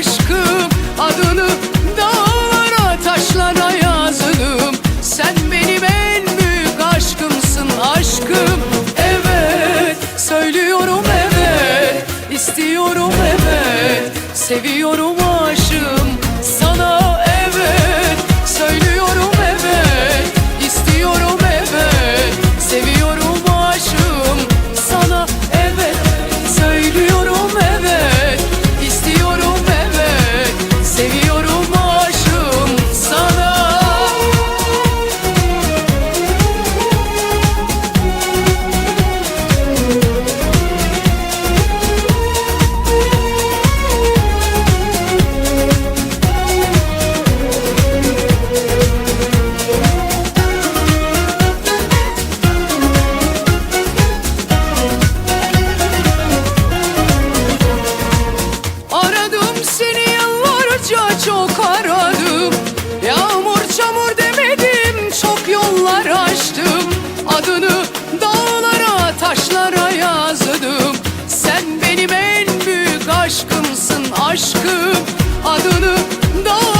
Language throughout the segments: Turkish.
aşkımsın aşkımsın aşkım Adını dağlara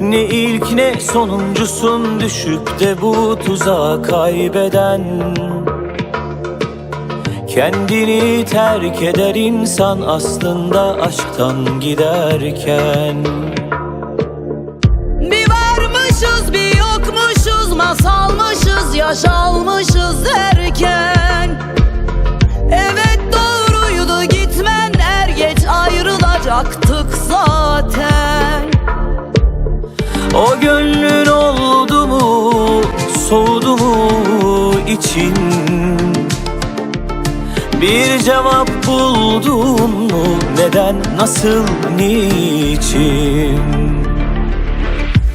Ne ilk ne sonuncusun düşüp de bu tuzağa kaybeden. Kendini terk eder insan aslında aşktan giderken varmışız bir yokmuşuz Masalmışız yaşalmışız derken. Evet doğruydu gitmen Er geç ayrılacaktık zaten. O gönlün oldu mu soğudu mu için? Bir cevap buldun mu neden nasıl niçin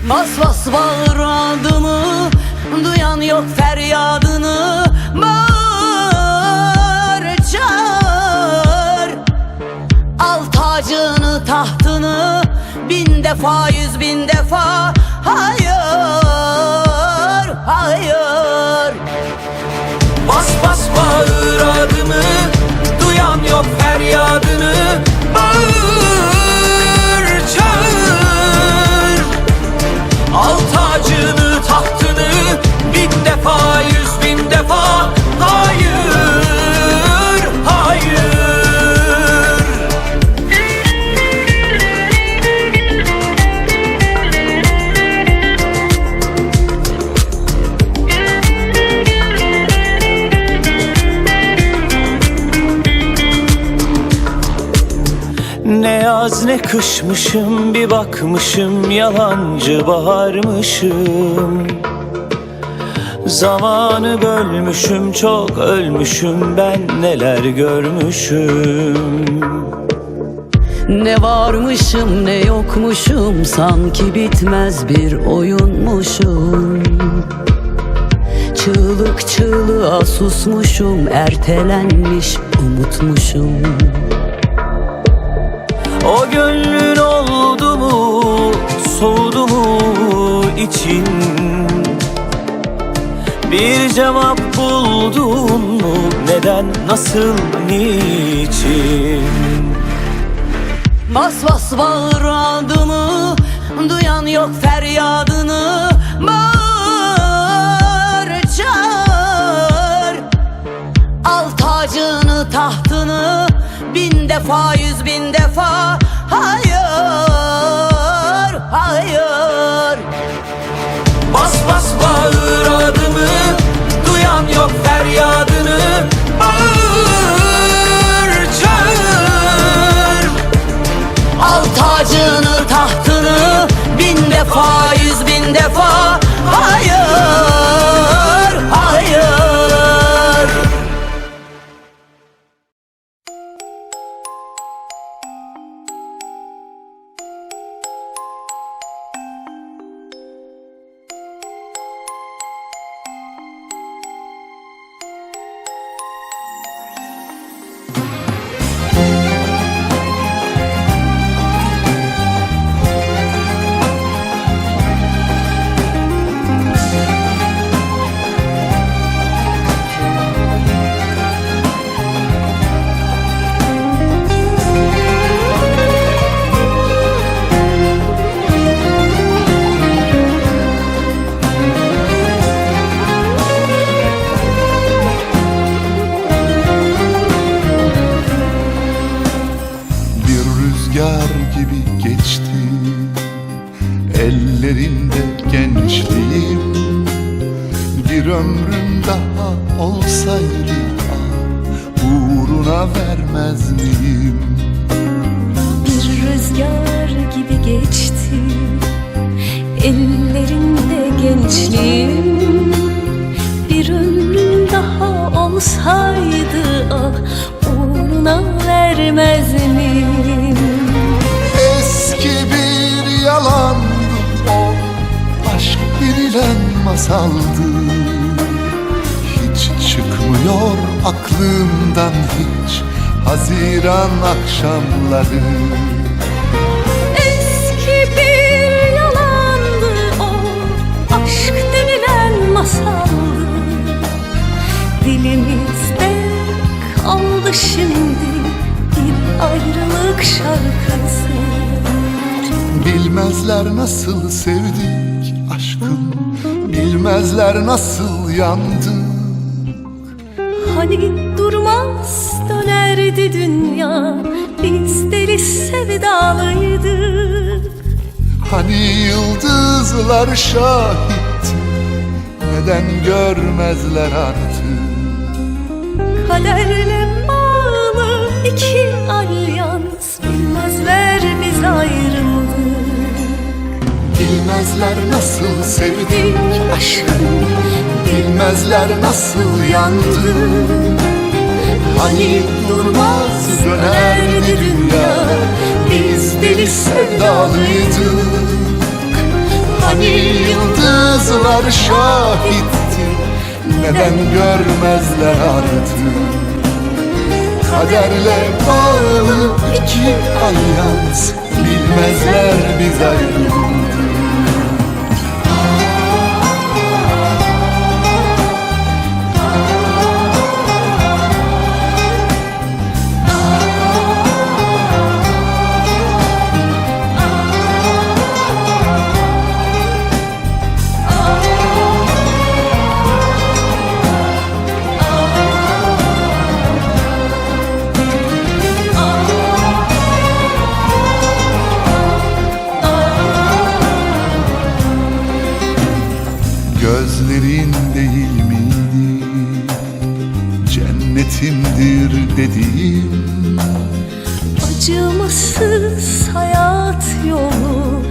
Bas bas bağır adımı Duyan yok feryadını. Bağır çağır. Al tacını tahtını Bin defa yüz bin defa. Hayır Hayır. Bas bas bağır Ne yaz ne kışmışım bir bakmışım yalancı baharmışım. Zamanı bölmüşüm çok ölmüşüm ben neler görmüşüm. Ne varmışım ne yokmuşum Sanki bitmez bir oyunmuşum. Çığlık çığlığa susmuşum Ertelenmiş umutmuşum o gönlün oldu mu soğudu mu için? Bir cevap buldun mu neden nasıl niçin? Bas bas bağır adımı duyan yok feryadını. Defa yüz bin defa. Hayır Hayır. Bas bas bağır adımı Duyan yok feryadını rüzgar gibi geçti Ellerinde gençliğim Bir ömrüm daha olsaydı Uğruna vermez miyim? Bir rüzgar gibi geçti Ellerinde gençliğim Bir ömrüm daha olsaydı aklımdan hiç Haziran akşamları. Eski bir yalandı o Aşk denilen masaldı. Dilimizde kaldı şimdi Bir ayrılık şarkısı. Bilmezler nasıl sevdik aşkım Bilmezler nasıl yandık Hani durmaz dönerdi dünya. Biz deli sevdalıydık Hani yıldızlar şahit Neden görmezler artık? Kaderle bağlı iki alyans. Bilmezler biz ayrıldık. Bilmezler nasıl sevdik aşkım Bilmezler nasıl yandık Hani durmaz dönerdi dünya. Biz deli sevdalıydık Hani yıldızlar şahitti. Neden görmezler artık? Kaderle bağlı iki alyans. Bilmezler biz ayrıldık hayat yolu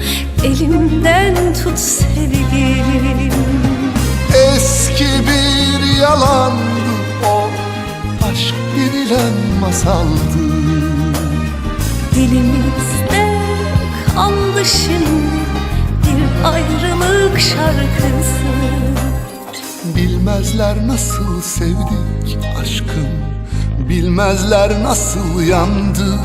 Elimden tut sevgilim Eski bir yalandı o Aşk denilen masaldı. Dilimizde kaldı şimdi Bir ayrılık şarkısı. Bilmezler nasıl sevdik aşkım Bilmezler nasıl yandı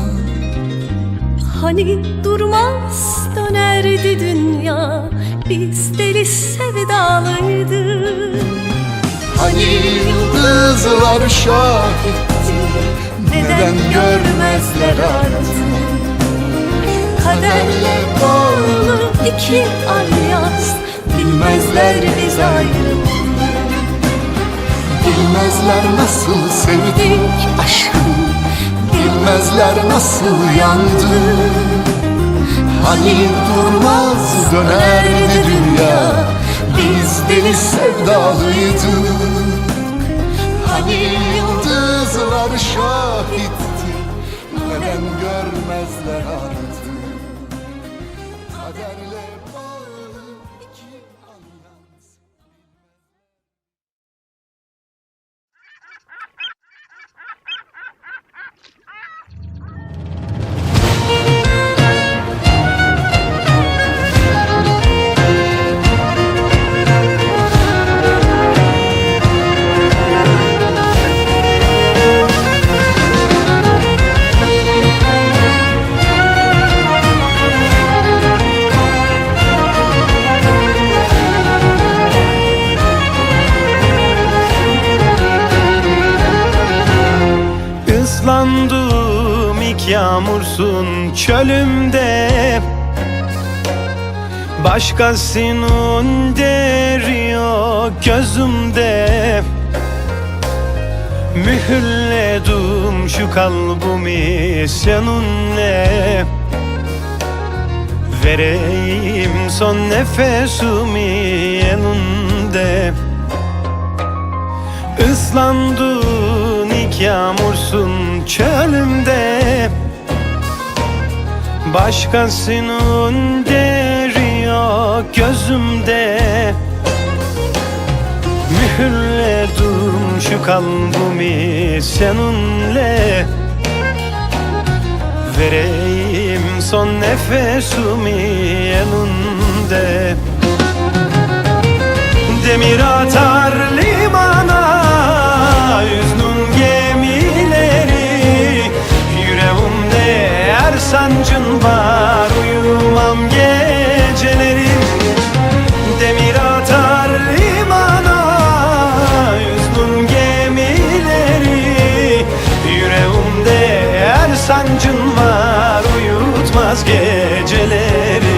Hani durmaz dönerdi dünya Biz deli sevdalıydık Hani yıldızlar şahitti Neden görmezler artık? Kaderle bağlı iki alyans Bilmezler biz ayrı. Bilmezler nasıl sevdik aşkım Bilmezler nasıl yandık Hani durmaz dönerdi dünya Biz deli sevdalıydık Hani yıldızlar şahitti Neden görmezler artık Islandım ilk yağmursun çölümde. Başkasının deri yok gözümde. Mühürledim şu kalbimi seninle. Vereyim son nefesimi elinde. Islandın ilk yağmursun çölümde. Başkasının deri yok gözümde Mühürledim şu kalbimi seninle. Vereyim son nefesimi elinde Demir atar geceleri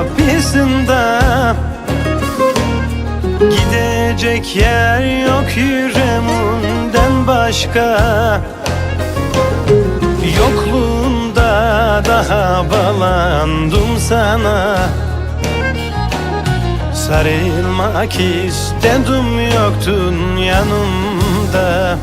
kapısında. Gidecek yer yok yüreğimden başka. Yokluğunda daha bağlandım sana. Sarılmak istedim yoktun yanımda